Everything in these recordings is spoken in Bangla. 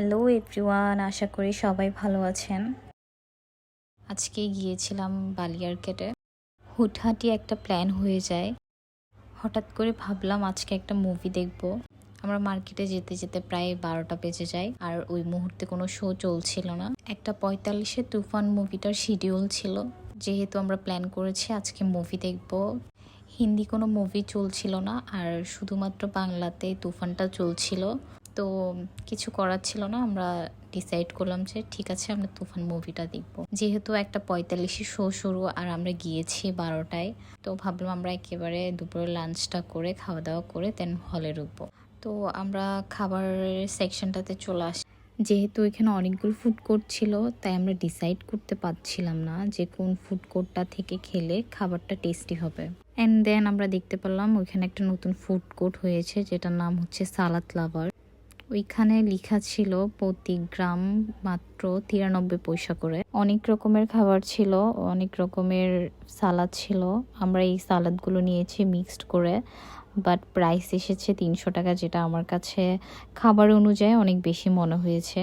এভরিওয়ান, আশা করি সবাই ভালো আছেন। আজকে গিয়েছিলাম বালিয়ারকেটে। হুটহাটি একটা প্ল্যান হয়ে যায়। হঠাৎ করে ভাবলাম আজকে একটা মুভি দেখব। আমরা মার্কেটে যেতে যেতে প্রায় বারোটা বেজে যায় আর ওই মুহূর্তে কোনো শো চলছিল না। একটা পঁয়তাল্লিশে তুফান মুভিটার শিডিউল ছিল। যেহেতু আমরা প্ল্যান করেছি আজকে মুভি দেখব। হিন্দি কোনো মুভি চলছিল না আর শুধুমাত্র বাংলাতে তুফানটা চলছিল। তো কিছু করার ছিল না, আমরা ডিসাইড করলাম যে ঠিক আছে, আমরা তুফান মুভিটা দেখব। যেহেতু একটা পঁয়তাল্লিশে শো শুরু আর আমরা গিয়েছি বারোটায়, তো ভাবলাম আমরা একেবারে দুপুরে লাঞ্চটা করে, খাওয়া দাওয়া করে দেন হলে ঢুকবো। তো আমরা খাবারের সেকশনটাতে চলে আসি, যেহেতু এখানে অনেকগুলো ফুড কোর্ট ছিল, তাই আমরা ডিসাইড করতে পারছিলাম না যে কোন ফুড কোর্টটা থেকে খেলে খাবারটা টেস্টি হবে। অ্যান্ড দেন আমরা দেখতে পেলাম ওইখানে একটা নতুন ফুড কোর্ট হয়েছে, যেটার নাম হচ্ছে সালাদ লাভার ওইখানে লেখা ছিল প্রতি গ্রাম মাত্র তিরানব্বই পয়সা করে। অনেক রকমের খাবার ছিল, অনেক রকমের সালাদ ছিল। আমরা এই সালাদগুলো নিয়েছি মিক্সড করে বাট প্রাইস এসেছে তিনশো টাকা, যেটা আমার কাছে খাবার অনুযায়ী অনেক বেশি মনে হয়েছে।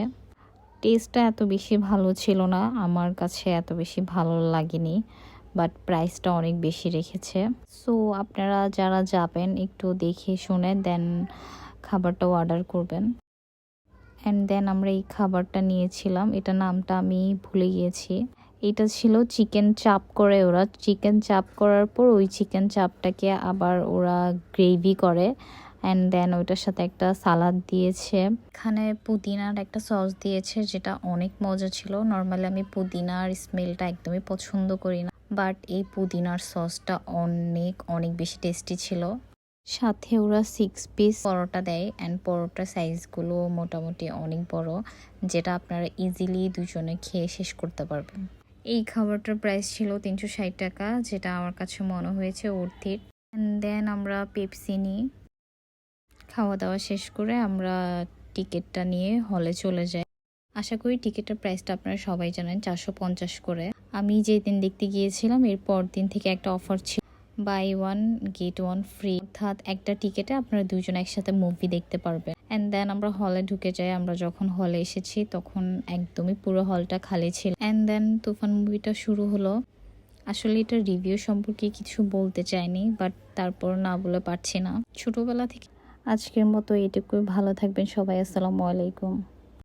টেস্টটা এত বেশি ভালো ছিল না, আমার কাছে এত বেশি ভালো লাগেনি বাট প্রাইসটা অনেক বেশি রেখেছে। সো আপনারা যারা যাবেন একটু দেখে শুনে দেন খাবারটা অর্ডার করবেন। অ্যান্ড দেন আমরা এই খাবারটা নিয়েছিলাম। এটা নামটা আমি ভুলে গিয়েছি। এটা ছিল চিকেন চাপ করে ওরা। চিকেন চাপ করার পর ওই চিকেন চাপটাকে আবার ওরা গ্রেভি করে। অ্যান্ড দেন ওইটার সাথে একটা সালাদ দিয়েছে। এখানে পুদিনার একটা সস দিয়েছে, যেটা অনেক মজা ছিল। নর্মালি আমি পুদিনার স্মেলটা একদমই পছন্দ করি না। বাট এই পুদিনার সসটা অনেক অনেক বেশি টেস্টি ছিল। সাথে ওরা সিক্স পিস পরোটা দেয় অ্যান্ড পরোটার সাইজগুলো মোটামুটি অনেক বড়, যেটা আপনারা ইজিলি দুজনে খেয়ে শেষ করতে পারবেন। এই খাবারটার প্রাইস ছিল তিনশো ষাট টাকা, যেটা আমার কাছে মনে হয়েছে অর্থিত অ্যান্ড দেন আমরা পেপসি নিই। খাওয়া দাওয়া শেষ করে আমরা টিকিটটা নিয়ে হলে চলে যাই। আশা করি টিকিটের প্রাইসটা আপনারা সবাই জানেন, চারশো পঞ্চাশ করে। আমি যেই দিন দেখতে গিয়েছিলাম, এর পর দিন থেকে একটা অফার ছিল। Buy one get one free অর্থাৎ একটা টিকিটে আপনারা দুজন একসাথে মুভি দেখতে পারবেন। অ্যান্ড দেন আমরা হলে ঢুকে যাই, আমরা যখন হলে এসেছি, তখন একদমই পুরো হলটা খালি ছিল। অ্যান্ড দেন তুফান মুভিটা শুরু হলো। আসলে এটা রিভিউ সম্পর্কে কিছু বলতে চাইনি বাট তারপর না বলে পারছি না। ছোটবেলা থেকে আজকের মতো এটুকুই ভালো থাকবেন সবাই। আসসালামু আলাইকুম।